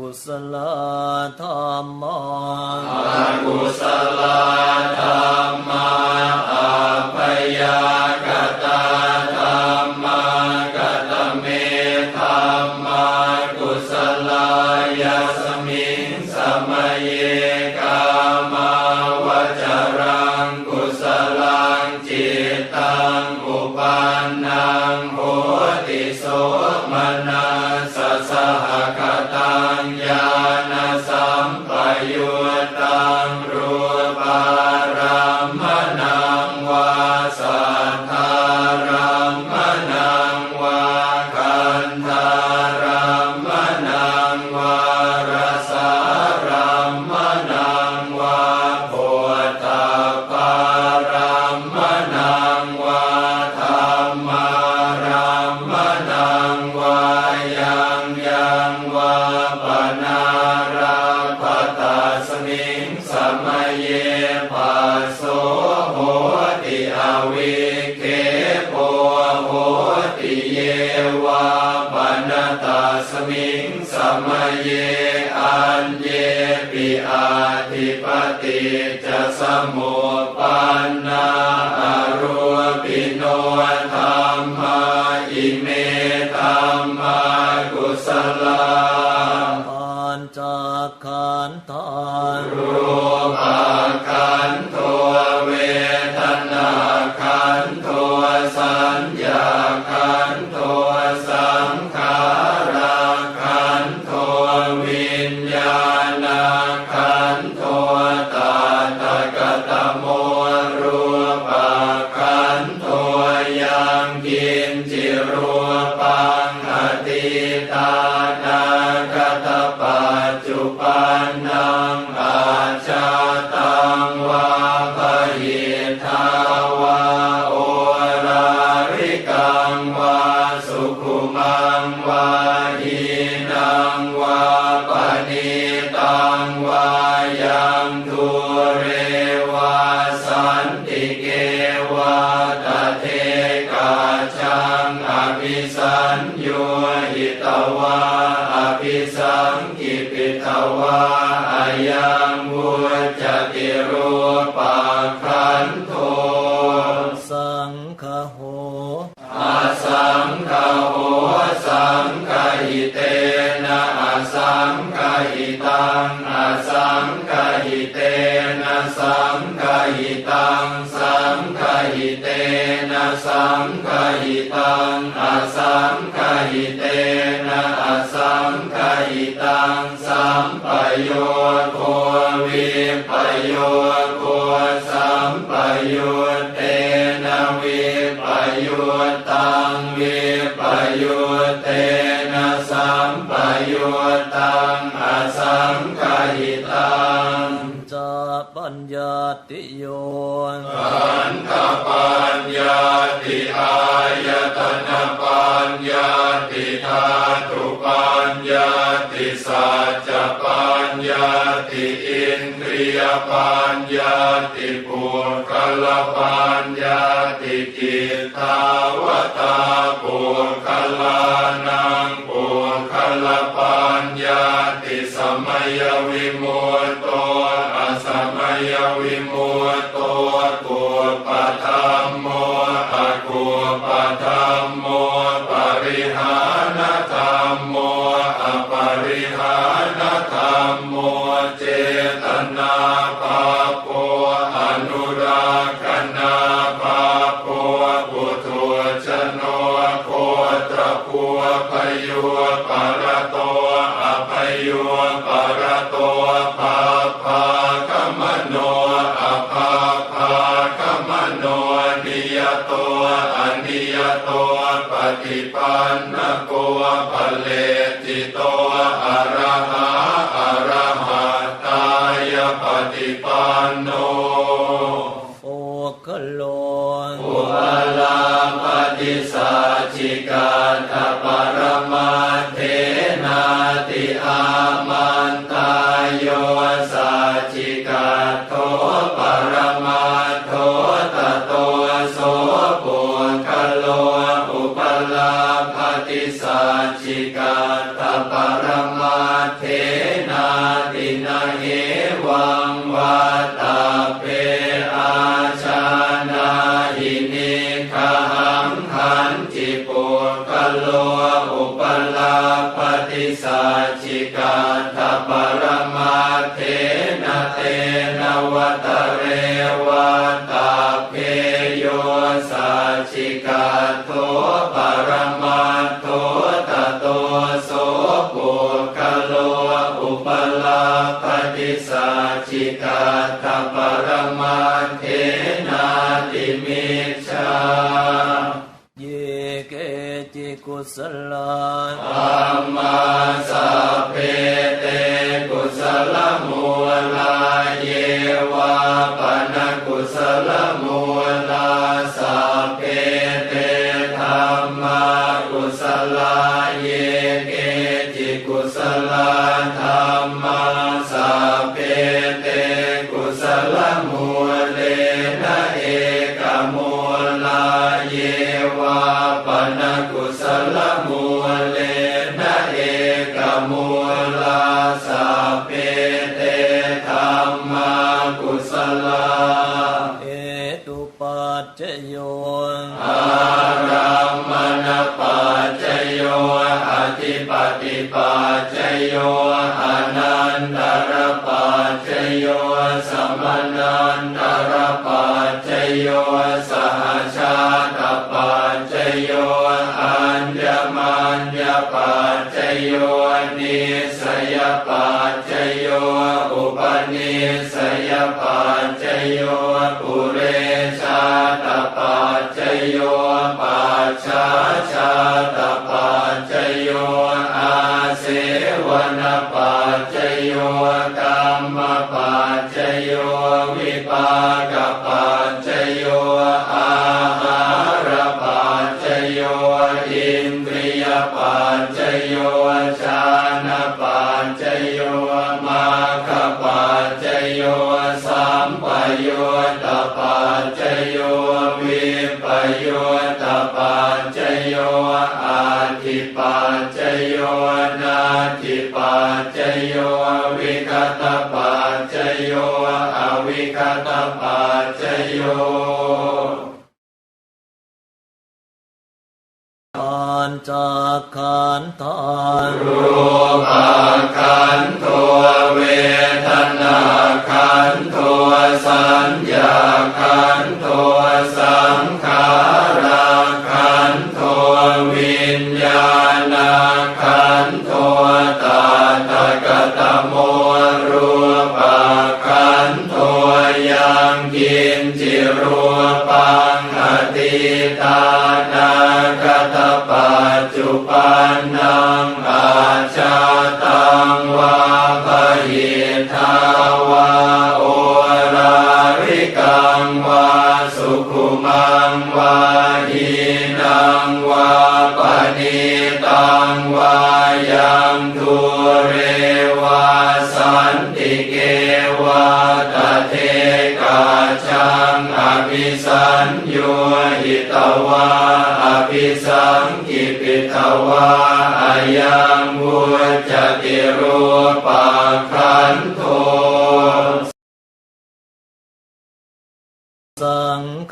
กุศลธรรมังอกุศลธรรมาอภัยากตาธรรมากตเมธรรมากุศลายสมิงสมัยเกามาวจรังกุศลังจิตตังอุปานังโหติโส กินจิโร 와. นะสังคหิตังอสังคหิเตนะอสังคหิตังสัมปโยโควิปโย ยปัญญาติปุตกลปัญญาติจิตตาวตาปุตกลานังปุตกลปัญญาติสมัยวิ ติยโตปฏิปันนโกภเลติโตอะระหะอรหัะตายปฏิปันโน วตาเพโยสัจิกาโตปรมาโตตโตโสปุกโลอุปลาปฏิสัจิกาตปรมาเทนาติมิชาเยเกจิกุสลาธรรมาสเพเตกุสลมูลาย กุศลเอตุปัจจโย สยปัจจโยปุเรชาตปัจจโยปัจฉาชาตา จากขานธานรูปา ทาวาโอราริกังวาสุขุมัง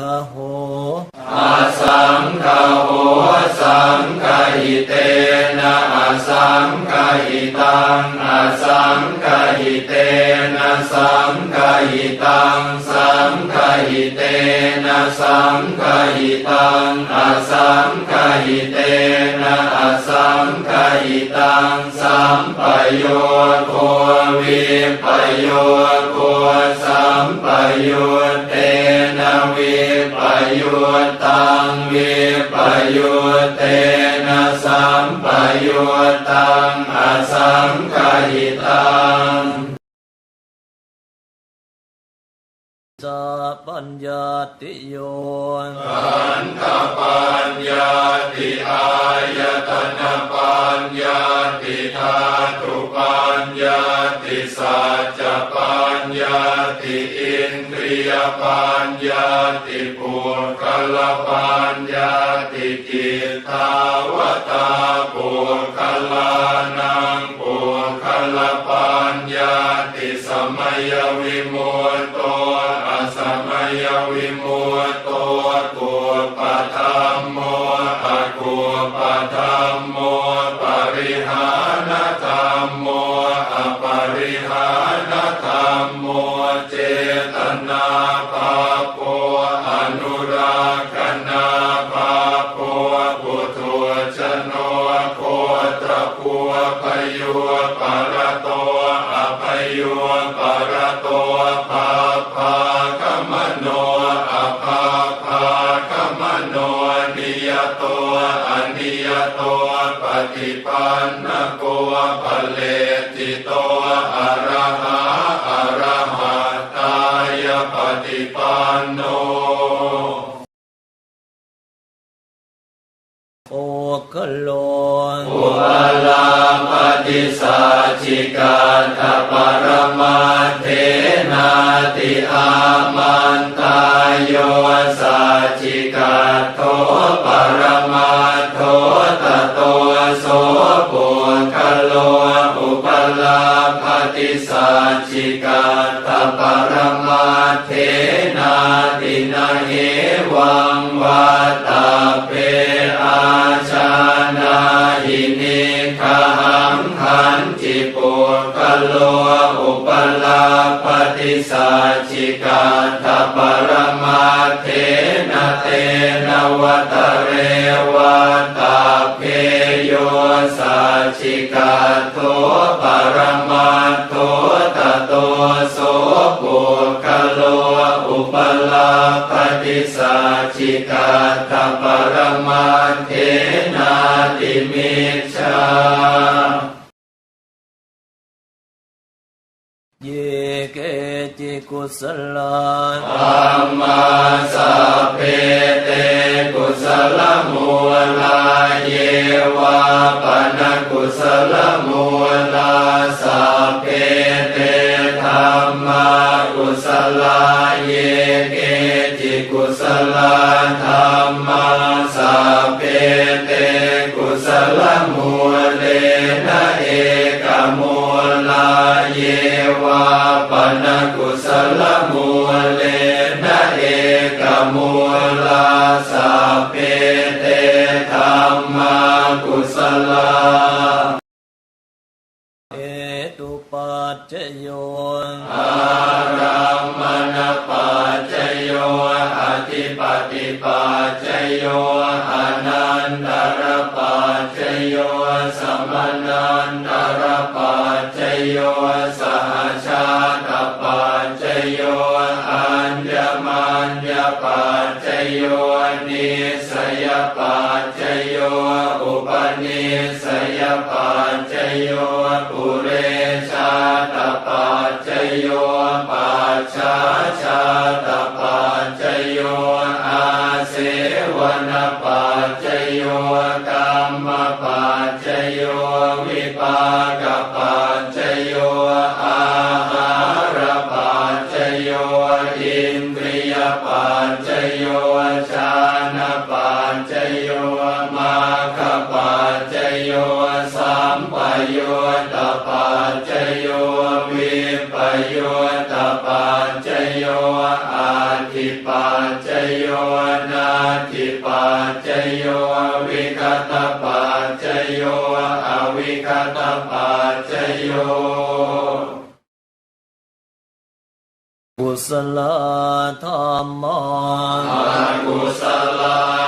ขโหอสังขโหสังกหิเตนะอสังกหิตังอสังกหิเตนะสังกหิตังสังกหิเตนะสังกหิตังอสังกหิเตนะอสังกหิตังสัมปโยโควิปโยโคสัมปโย ญญาติโยขันธปัญญาติอายตนะปัญญาติธาตุปัญญาติสัจปัญญาติอินทรียปัญญาติปุรกลปัญญาติจิตตาวตาปุรกลานังปุรกลปัญญาติสมัยวิมุต ฏิปันนโกภเลติโตอะระหะอะระหะตายปฏิปันโนโอคโลอุปลาปฏิสัจจิกาตปรมาเทนาติอามันตา ปุคโลอุปลาภติสัจจิกาตปรมาเทนาตินาเหวา สัจจิกาโทปรมาโทตโตโสปุคโลอุปลาปฏิสัจจิกาตปรมาเทนาติมิชฌาเยเกจิกุสลาธัมมาสัพเพเตกุสลมูลาเยวาปนกุ สลมูลาสัพเพเตธัมมากุสลาเยเกจิกุสลาธัมมาสัพเพเตกุสลมูเลนะเอกมูลาเยวาปนกุสลมูเลนะเอกมูลาสัพเพเตธัมมากุสลา ปนิสยปัจจโยปุเรชาตปัจจโย โยตปัจจโยอาทิปัจจโยนาทิปัจจโยวิคตปัจจโยอวิคตปัจจโยกุศลธรรมาอกุศล